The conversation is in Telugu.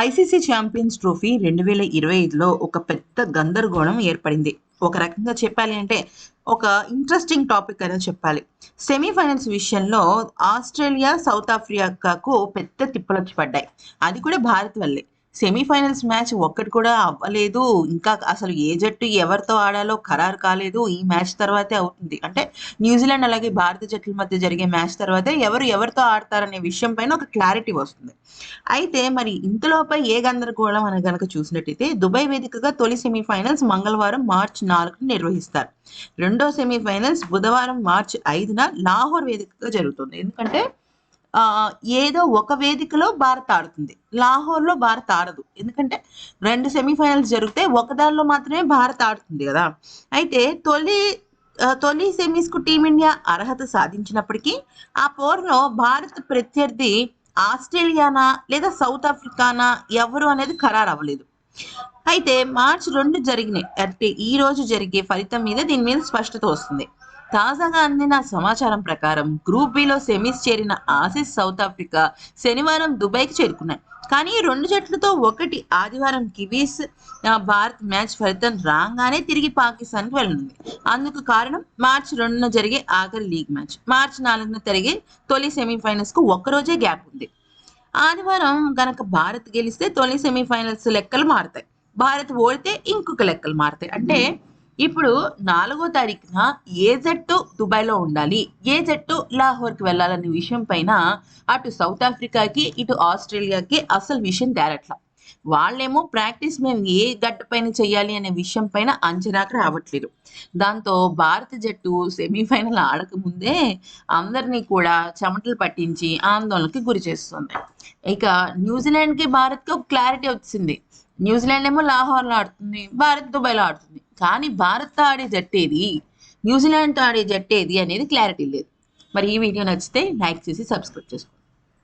ఐసీసీ ఛాంపియన్స్ ట్రోఫీ రెండు వేల ఇరవై ఐదులో ఒక పెద్ద గందరగోళం ఏర్పడింది. ఒక రకంగా చెప్పాలి అంటే ఒక ఇంట్రెస్టింగ్ టాపిక్ అనేది చెప్పాలి. సెమీఫైనల్స్ విషయంలో ఆస్ట్రేలియా సౌత్ ఆఫ్రికాకు పెద్ద తిప్పలు వచ్చి పడ్డాయి. అది కూడా భారత్ వల్లే. సెమీఫైనల్స్ మ్యాచ్ ఒక్కటి కూడా అవ్వలేదు. ఇంకా అసలు ఏ జట్టు ఎవరితో ఆడాలో ఖరారు కాలేదు. ఈ మ్యాచ్ తర్వాతే అవుతుంది. అంటే న్యూజిలాండ్ అలాగే భారత జట్ల మధ్య జరిగే మ్యాచ్ తర్వాతే ఎవరు ఎవరితో ఆడతారనే విషయం పైన ఒక క్లారిటీ వస్తుంది. అయితే మరి ఇంతలోపై ఏ గందరగోళం అని కనుక చూసినట్టయితే దుబాయ్ వేదికగా తొలి సెమీఫైనల్స్ మంగళవారం మార్చి నాలుగున నిర్వహిస్తారు. రెండో సెమీఫైనల్స్ బుధవారం మార్చి ఐదున లాహోర్ వేదికగా జరుగుతుంది. ఎందుకంటే ఏదో ఒక వేదికలో భారత్ ఆడుతుంది. లాహోర్లో భారత్ ఆడదు. ఎందుకంటే రెండు సెమీఫైనల్స్ జరిగితే ఒకదానిలో మాత్రమే భారత్ ఆడుతుంది కదా. అయితే తొలి తొలి సెమీస్కు టీమిండియా అర్హత సాధించినప్పటికీ ఆ పోరులో భారత్ ప్రత్యర్థి ఆస్ట్రేలియానా లేదా సౌత్ ఆఫ్రికానా ఎవరు అనేది ఖరారు అవ్వలేదు అయితే మార్చి రెండు జరిగినాయి. అంటే ఈ రోజు జరిగే ఫలితం మీద దీని మీద స్పష్టత వస్తుంది. తాజాగా అందిన సమాచారం ప్రకారం గ్రూప్ బిలో సెమీస్ చేరిన ఆసిస్ సౌత్ ఆఫ్రికా శనివారం దుబాయ్కి చేరుకున్నాయి. కానీ రెండు జట్లతో ఒకటి ఆదివారం కివీస్ భారత్ మ్యాచ్ ఫలితం రాగానే తిరిగి పాకిస్తాన్కి వెళ్ళనుంది. అందుకు కారణం మార్చి రెండున జరిగే ఆఖరి లీగ్ మ్యాచ్. మార్చి నాలుగున జరిగే తొలి సెమీఫైనల్స్కు ఒక్కరోజే గ్యాప్ ఉంది. ఆదివారం గనక భారత్ గెలిస్తే తొలి సెమీఫైనల్స్ లెక్కలు మారుతాయి. భారత్ ఓడితే ఇంకొక లెక్కలు మారుతాయి. అంటే ఇప్పుడు నాలుగో తారీఖున ఏ జట్టు దుబాయ్లో ఉండాలి? ఏ జట్టు లాహోర్కి వెళ్ళాలనే విషయం పైన అటు సౌత్ ఆఫ్రికాకి ఇటు ఆస్ట్రేలియాకి అసలు విషయం తేరట్ల. వాళ్ళేమో ప్రాక్టీస్ మేము ఏ గడ్డ పైన చేయాలి అనే విషయం పైన అంచనాకు రావట్లేదు. దాంతో భారత జట్టు సెమీఫైనల్ ఆడకముందే అందరినీ కూడా చెమటలు పట్టించి ఆందోళనకి గురి చేస్తుంది. ఇక న్యూజిలాండ్కి భారత్కి ఒక క్లారిటీ వచ్చింది. న్యూజిలాండ్ ఏమో లాహోర్లో ఆడుతుంది భారత్ దుబాయ్లో ఆడుతుంది. కానీ భారత్ ఆడే జట్టేది ఏది? న్యూజిలాండ్తో ఆడే జట్టేది అనేది క్లారిటీ లేదు. మరి ఈ వీడియో నచ్చితే లైక్ చేసి సబ్స్క్రైబ్ చేసుకోండి.